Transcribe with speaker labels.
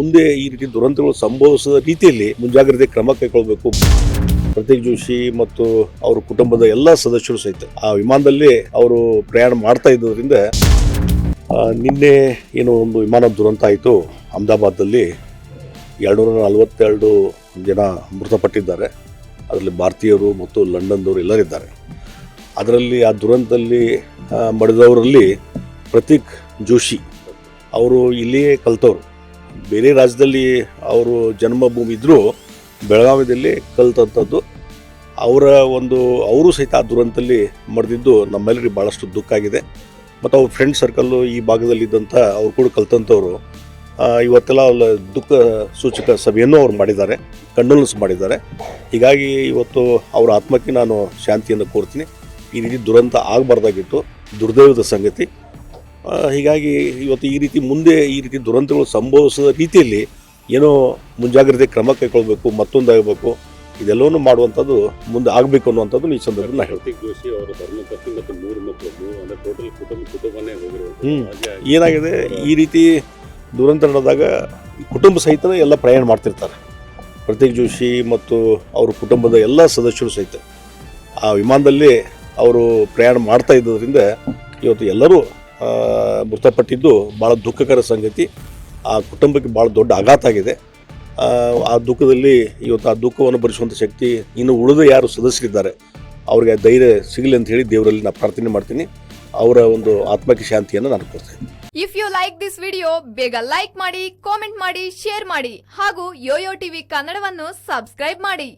Speaker 1: ಮುಂದೆ ಈ ರೀತಿ ದುರಂತಗಳು ಸಂಭವಿಸದ ರೀತಿಯಲ್ಲಿ ಮುಂಜಾಗ್ರತೆ ಕ್ರಮ ಕೈಗೊಳ್ಳಬೇಕು ಪ್ರತೀಕ್ ಜೋಶಿ ಮತ್ತು ಅವರ ಕುಟುಂಬದ ಎಲ್ಲ ಸದಸ್ಯರು ಸಹಿತ ಆ ವಿಮಾನದಲ್ಲಿ ಅವರು ಪ್ರಯಾಣ ಮಾಡ್ತಾ ಇದ್ದದ್ರಿಂದ ನಿನ್ನೆ ಏನೋ ಒಂದು ವಿಮಾನ ದುರಂತ ಆಯಿತು. ಅಹಮದಾಬಾದಲ್ಲಿ ಎರಡುನೂರ ನಲವತ್ತೆರಡು ಜನ ಮೃತಪಟ್ಟಿದ್ದಾರೆ. ಅದರಲ್ಲಿ ಭಾರತೀಯರು ಮತ್ತು ಲಂಡನ್ದವರು ಎಲ್ಲರಿದ್ದಾರೆ. ಅದರಲ್ಲಿ ಆ ದುರಂತದಲ್ಲಿ ಮಡಿದವರಲ್ಲಿ ಪ್ರತೀಕ್ ಜೋಶಿ. ಅವರು ಇಲ್ಲಿಯೇ ಕಲ್ತವ್ರು. ಬೇರೆ ರಾಜ್ಯದಲ್ಲಿ ಅವರು ಜನ್ಮಭೂಮಿ ಇದ್ದರೂ ಬೆಳಗಾವಿಯಲ್ಲಿ ಕಲ್ತಂಥದ್ದು ಅವರ ಒಂದು ಅವರು ಸಹಿತ ಆ ದುರಂತದಲ್ಲಿ ಮರೆದಿದ್ದು ನಮ್ಮೆಲ್ಲರಿಗೆ ಭಾಳಷ್ಟು ದುಃಖ ಆಗಿದೆ. ಮತ್ತು ಅವ್ರ ಫ್ರೆಂಡ್ ಸರ್ಕಲ್ಲು ಈ ಭಾಗದಲ್ಲಿದ್ದಂಥ ಅವ್ರು ಕೂಡ ಕಲ್ತಂಥವ್ರು ಇವತ್ತೆಲ್ಲ ಅವ್ರ ದುಃಖ ಸೂಚಕ ಸಭೆಯನ್ನು ಅವ್ರು ಮಾಡಿದ್ದಾರೆ ಕಂಡೋಲೆನ್ಸ್ ಮಾಡಿದ್ದಾರೆ. ಹೀಗಾಗಿ ಇವತ್ತು ಅವರ ಆತ್ಮಕ್ಕೆ ನಾನು ಶಾಂತಿಯನ್ನು ಕೋರ್ತೀನಿ. ಈ ರೀತಿ ದುರಂತ ಆಗಬಾರ್ದಾಗಿತ್ತು. ದುರ್ದೈವದ ಸಂಗತಿ. ಹೀಗಾಗಿ ಇವತ್ತು ಈ ರೀತಿ ಮುಂದೆ ಈ ರೀತಿ ದುರಂತಗಳು ಸಂಭವಿಸದ ರೀತಿಯಲ್ಲಿ ಏನೋ ಮುಂಜಾಗ್ರತೆ ಕ್ರಮ ಕೈಗೊಳ್ಬೇಕು ಮತ್ತೊಂದಾಗಬೇಕು ಇದೆಲ್ಲವನ್ನು ಮಾಡುವಂಥದ್ದು ಮುಂದೆ ಆಗಬೇಕು ಅನ್ನುವಂಥದ್ದು ಈ ಸಂದರ್ಭದಲ್ಲಿ ನಾನು ಹೇಳ್ತೀನಿ.
Speaker 2: ಹ್ಞೂ ಜೋಶಿ ಅವರ ಧರ್ಮಪತ್ನಿ ಮತ್ತು ಮೂರು ಮಕ್ಕಳು ಮೂರು ಅಂದ್ರೆ ಟೋಟಲ್ ಕುಟುಂಬ ಕುಟುಂಬನೇ ಹೋಗಿರೋದು
Speaker 1: ಏನಾಗಿದೆ ಈ ರೀತಿ ದುರಂತ ನಡೆದಾಗ ಕುಟುಂಬ ಸಹಿತ ಎಲ್ಲ ಪ್ರಯಾಣ ಮಾಡ್ತಿರ್ತಾರೆ. ಪ್ರತೀಕ್ ಜೋಶಿ ಮತ್ತು ಅವ್ರ ಕುಟುಂಬದ ಎಲ್ಲ ಸದಸ್ಯರು ಸಹಿತ ಆ ವಿಮಾನದಲ್ಲಿ ಅವರು ಪ್ರಯಾಣ ಮಾಡ್ತಾ ಇದ್ದರಿಂದ ಇವತ್ತು ಎಲ್ಲರೂ ಮೃತಪಟ್ಟಿದ್ದು ಭಾಳ ದುಃಖಕರ ಸಂಗತಿ. ಆ ಕುಟುಂಬಕ್ಕೆ ಭಾಳ ದೊಡ್ಡ ಆಘಾತ ಆಗಿದೆ. ಆ, ದುಃಖದಲ್ಲಿ ಇವತ್ತು ಆ ದುಃಖವನ್ನು ಭರಿಸುವಂಥ ಶಕ್ತಿ ಇನ್ನು ಉಳಿದ ಯಾರು ಸದಸ್ಯರಿದ್ದಾರೆ ಅವ್ರಿಗೆ ಧೈರ್ಯ ಸಿಗಲಿ ಅಂತ ಹೇಳಿ ದೇವರಲ್ಲಿ ನಾನು ಪ್ರಾರ್ಥನೆ ಮಾಡ್ತೀನಿ. ಅವರ ಒಂದು ಆತ್ಮಕ್ಕೆ ಶಾಂತಿಯನ್ನು ನಾನು ಕೊಡ್ತೇನೆ.
Speaker 3: If you like this video ಬೇಗ ಲೈಕ್ ಮಾಡಿ ಕಾಮೆಂಟ್ ಮಾಡಿ ಶೇರ್ ಮಾಡಿ ಹಾಗೂ ಯೋಯೋ ಟಿವಿ ಕನ್ನಡವನ್ನು ಸಬ್ಸ್ಕ್ರೈಬ್ ಮಾಡಿ.